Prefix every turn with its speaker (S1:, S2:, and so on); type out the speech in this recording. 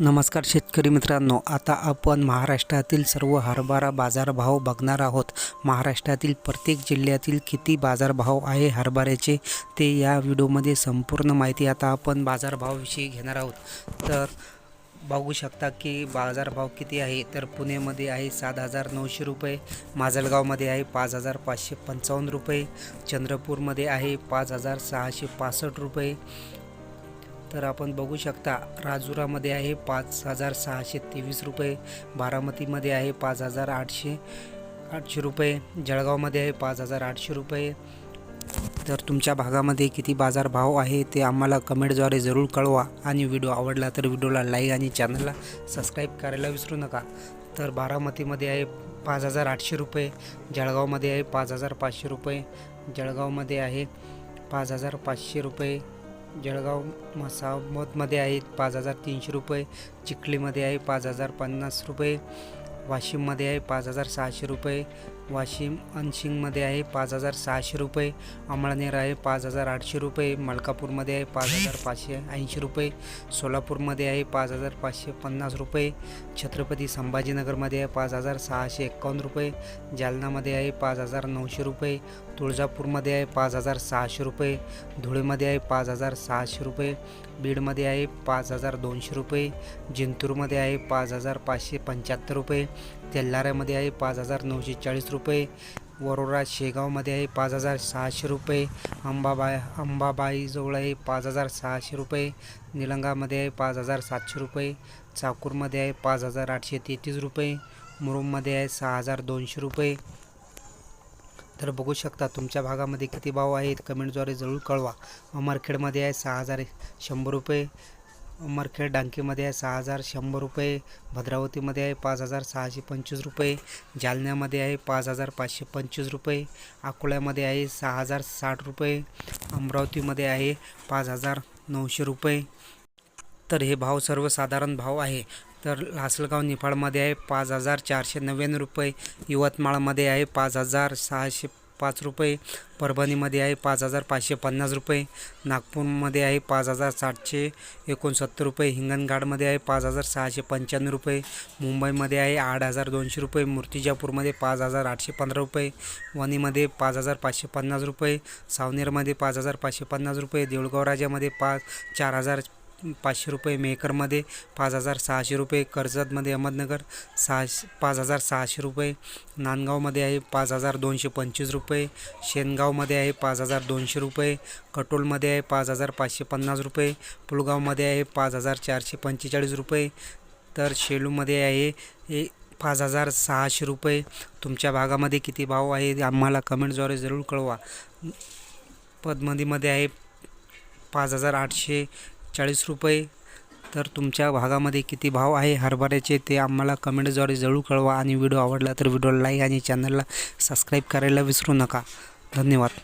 S1: नमस्कार शेतकरी मित्रांनो आता आपण महाराष्ट्रातील सर्व हरभरा बाजारभाव बघणार आहोत. महाराष्ट्रातील प्रत्येक जिल्ह्यातील किती बाजारभाव आहे हरभऱ्याचे ते या व्हिडिओमध्ये संपूर्ण माहिती आता आपण बाजारभावाविषयी घेणार आहोत. तर बघू शकता की बाजारभाव किती आहे तर पुणेमध्ये आहे सात हजार नऊशे रुपये माजलगावमध्ये आहे पाच हजार पाचशे पंचावन्न रुपये चंद्रपूरमध्ये आहे पाच हजार सहाशे पासष्ट रुपये तर आपण बघू शकता राजुरामध्ये आहे पाच हजार सहाशे तेवीस रुपये बारामतीमध्ये आहे पाच हजार आठशे आठशे रुपये जळगावमध्ये आहे पाच हजार आठशे रुपये. तर तुमच्या भागामध्ये किती बाजारभाव आहे ते आम्हाला कमेंटद्वारे जरूर कळवा आणि व्हिडिओ आवडला तर व्हिडिओला लाईक आणि चॅनलला सबस्क्राईब करायला विसरू नका. तर बारामतीमध्ये आहे पाच हजार आठशे रुपये जळगावमध्ये आहे पाच हजार पाचशे रुपये जळगावमध्ये आहे पाच हजार पाचशे रुपये जळगाव मसामतमध्ये आहेत पाच हजार तीनशे रुपये चिखलीमध्ये आहे पाच हजार पन्नास रुपये. वाशिममध्ये आहे पाच हजार सहाशे रुपये वाशिम अनशिंगमध्ये आहे पाच हजार सहाशे रुपये अमळनेर आहे पाच हजार आठशे रुपये मलकापूरमध्ये आहे पाच हजार पाचशे ऐंशी रुपये सोलापूरमध्ये आहे पाच हजार पाचशे पन्नास रुपये छत्रपती संभाजीनगरमध्ये आहे पाच हजार सहाशे एक्कावन्न रुपये जालनामध्ये आहे पाच हजार नऊशे रुपये तुळजापूरमध्ये आहे पाच हजार सहाशे रुपये धुळेमध्ये आहे पाच हजार सहाशे रुपये बीडमध्ये आहे पाच हजार दोनशे रुपये जिंतूरमध्ये आहे पाच हजार पाचशे पंच्याहत्तर रुपये तेल्हाऱ्यामध्ये आहे पाच हजार नऊशे चाळीस रुपये. वरोरा शेगावमध्ये आहे पाच हजार सहाशे रुपये. अंबाबाई अंबाबाईजवळ आहे पाच हजार सहाशे रुपये. निलंगामध्ये आहे पाच हजार सातशे रुपये. चाकूरमध्ये आहे पाच हजार आठशे तेहतीस रुपये. मुरुममध्ये आहे सहा हजार दोनशे रुपये. तर बघू शकता तुमच्या भागामध्ये किती भाव आहेत कमेंटद्वारे जरूर कळवा. अमरखेडमध्ये आहे सहा हजार शंभर रुपये. अमरखेड डांकीमध्ये आहे सहा हजार शंभर रुपये. भद्रावतीमध्ये आहे पाच हजार सहाशे पंचवीस रुपये. जालन्यामध्ये आहे पाच हजार पाचशे पंचवीस रुपये. अकोल्यामध्ये आहे सहा हजार साठ रुपये. अमरावतीमध्ये आहे पाच हजार नऊशे रुपये. तर हे भाव सर्वसाधारण भाव आहे. तर लासलगाव निफाडमध्ये आहे पाच हजार चारशे नव्याण्णव रुपये. यवतमाळमध्ये आहे पाच हजार सहाशे पाच रुपये परभणीमध्ये आहे पाच हजार पाचशे पन्नास रुपये नागपूरमध्ये आहे पाच हजार सातशे एकोणसत्तर रुपये हिंगणघाटमध्ये आहे पाच हजार सहाशे पंच्याण्णव रुपये मुंबईमध्ये आहे आठ हजार दोनशे रुपये मूर्तिजापूरमध्ये पाच हजार आठशे पंधरा रुपये वणीमध्ये पाच हजार पाचशे पन्नास रुपये सावनेरमध्ये पाच हजार पाचशे पन्नास रुपये देऊळगाव राजामध्ये पाच चार हजार पाचशे रुपये मेकरमध्ये पाच हजार सहाशे रुपये कर्जतमध्ये अहमदनगर सहाशे पाच हजार सहाशे रुपये नांदगावमध्ये आहे पाच हजार दोनशे पंचवीस रुपये शेनगावमध्ये आहे पाच हजार दोनशे रुपये कटोलमध्ये आहे पाच हजार पाचशे पन्नास रुपये पुलगावमध्ये आहे पाच हजार चारशे पंचेचाळीस रुपये तर शेलूमध्ये आहे हे पाच हजार सहाशे रुपये. तुमच्या भागामध्ये किती भाव आहे आम्हाला कमेंटद्वारे जरूर कळवा. पद्मदीमध्ये आहे पाच हजार आठशे चाळीस रुपये. तर तुमच्या भागामध्ये किती भाव आहे? हरभऱ्याचे ते आम्हाला कमेंटद्वारे जरूर कळवा. आणि व्हिडिओ आवडला तर व्हिडिओला लाईक आणि चॅनलला सबस्क्राईब करायला विसरू नका. धन्यवाद.